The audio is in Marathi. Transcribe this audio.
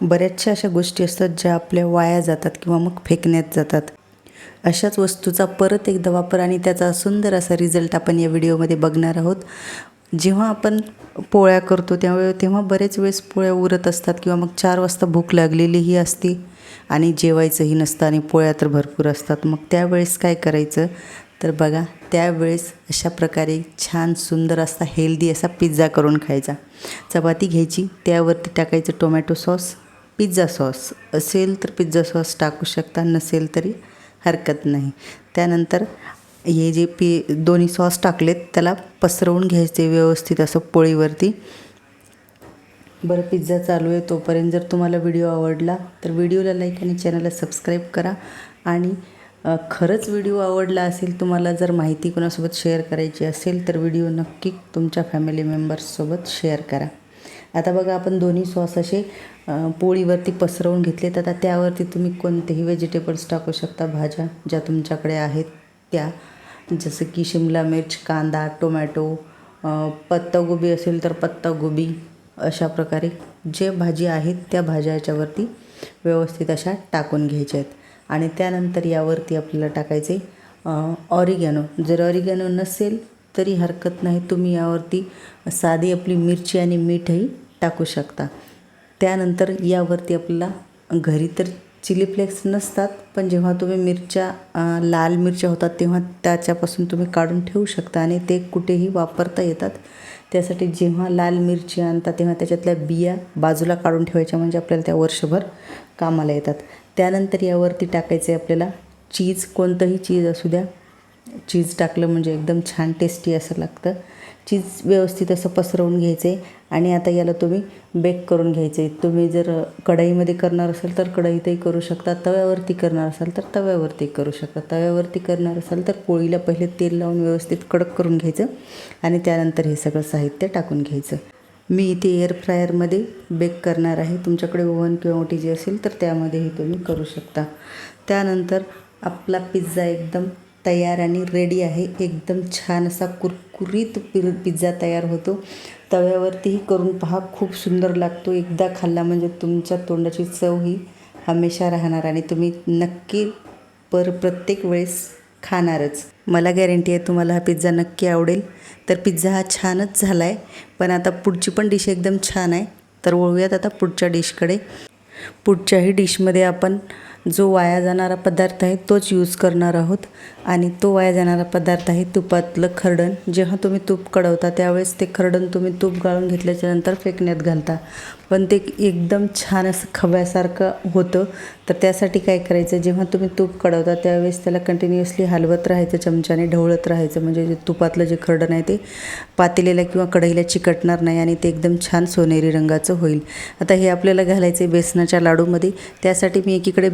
बऱ्याचशा अशा गोष्टी असतात ज्या आपल्या वाया जातात किंवा मग फेकण्यात जातात. अशाच वस्तूचा परत एकदा वापर आणि त्याचा सुंदर असा रिझल्ट आपण या व्हिडिओमध्ये बघणार आहोत. जेव्हा आपण पोळ्या करतो त्यावेळे तेव्हा बरेच वेळेस पोळ्या उरत असतात किंवा मग चार वाजता भूक लागलेलीही असते आणि जेवायचंही नसतं आणि पोळ्या तर भरपूर असतात. मग त्यावेळेस काय करायचं? तर बघा त्यावेळेस अशा प्रकारे छान सुंदर असा हेल्दी असा पिझ्झा करून खायचा. चपाती घ्यायची त्यावरती टाकायचं टोमॅटो सॉस पिझ्झा सॉस असेल तर पिझ्झा सॉस टाकू शकता नसेल तरी हरकत नाही. त्यानंतर हे जे पी दोन्ही सॉस टाकलेत त्याला पसरवून घ्यायचे व्यवस्थित असं पोळीवरती. बरं पिझ्झा चालू आहे तोपर्यंत जर तुम्हाला व्हिडिओ आवडला तर व्हिडिओला लाईक आणि चॅनलला सबस्क्राईब करा. आणि खरंच व्हिडिओ आवडला असेल तुम्हाला जर माहिती कोणासोबत शेअर करायची असेल तर व्हिडिओ नक्की तुमच्या फॅमिली मेंबर्ससोबत शेअर करा. आता बघा आपण दोन्ही सॉस असे पोळीवरती पसरवून घेतलेत आता त्यावरती तुम्ही कोणतेही व्हेजिटेबल्स टाकू शकता. भाज्या ज्या तुमच्याकडे आहेत त्या. जसं की शिमला मिर्च कांदा टोमॅटो पत्तागोबी असेल तर पत्तागोबी अशा प्रकारे जे भाजी आहेत त्या भाज्या याच्यावरती व्यवस्थित अशा टाकून घ्यायच्या आहेत. आणि त्यानंतर यावरती आपल्याला टाकायचे ऑरिगॅनो. जर ऑरिगॅनो नसेल तरी हरकत नाही. तुम्ही यावरती साधी आपली मिरची आणि मीठही टाकू शकता. त्यानंतर यावरती आपल्याला घरी तर चिली फ्लेक्स नसतात पण जेव्हा तुम्ही मिरच्या लाल मिरच्या होतात तेव्हा त्याच्यापासून तुम्ही काढून ठेवू शकता आणि ते कुठेही वापरता येतात. त्यासाठी जेव्हा लाल मिरची आणता तेव्हा त्याच्यातल्या बिया बाजूला काढून ठेवायच्या म्हणजे आपल्याला त्या वर्षभर कामाला येतात. त्यानंतर यावरती टाकायचे आपल्याला चीज कोणतंही चीज असू द्या. चीज टाकलं म्हणजे एकदम छान टेस्टी असं लागतं. चीज व्यवस्थित असं पसरवून घ्यायचे आणि आता याला तुम्ही बेक करून घ्यायचे. तुम्ही जर कढईमध्ये करणार असाल तर कढईतही करू शकता तव्यावरती करणार असाल तर तव्यावरती करू शकता. तव्यावरती करणार असाल तर पोळीला पहिले तेल लावून व्यवस्थित कडक करून घ्यायचं आणि त्यानंतर हे सगळं साहित्य टाकून घ्यायचं. मी इथे एअर फ्रायरमध्ये बेक करणार आहे. तुमच्याकडे ओव्हन किंवा ओटी टी जी असेल तर त्यामध्येही तुम्ही करू शकता. त्यानंतर आपला पिझ्झा एकदम तयार आणि रेडी आहे. एकदम छान असा कुरकुरीत पि पिझ्झा तयार होतो. तव्यावरतीही करून पहा खूप सुंदर लागतो. एकदा खाल्ला म्हणजे तुमच्या तोंडाची चव ही हमेशा राहणार आणि तुम्ही नक्की पर प्रत्येक वेळेस खाणारच. मला गॅरंटी आहे तुम्हाला हा पिझ्झा नक्की आवडेल. तर पिझ्झा हा छानच झाला आहे पण आता पुढची पण डिश एकदम छान आहे. तर वळूयात आता पुढच्या डिशकडे पुढच्याही डिशमध्ये आपण जो वाया जाणारा पदार्थ आहे तोच यूज करणार आहोत. आणि तो वाया जाणारा पदार्थ आहे तुपातलं खरडण. जेव्हा तुम्ही तूप कढवता त्यावेळेस ते खरडण तुम्ही तूप गाळून घेतल्याच्यानंतर फेकण्यात घालता. पण ते एकदम छान असं खव्यासारखं होतं. तर त्यासाठी काय करायचं? जेव्हा तुम्ही तूप कढवता त्यावेळेस त्याला कंटिन्युअसली हलवत राहायचं चमच्याने ढवळत राहायचं. म्हणजे जे तुपातलं जे खरडण आहे ते पातेलेला किंवा कढईला चिकटणार नाही आणि ते एकदम छान सोनेरी रंगाचं होईल. आता हे आपल्याला घालायचं आहे बेसनाच्या लाडूमध्ये. त्यासाठी मी एकीकडे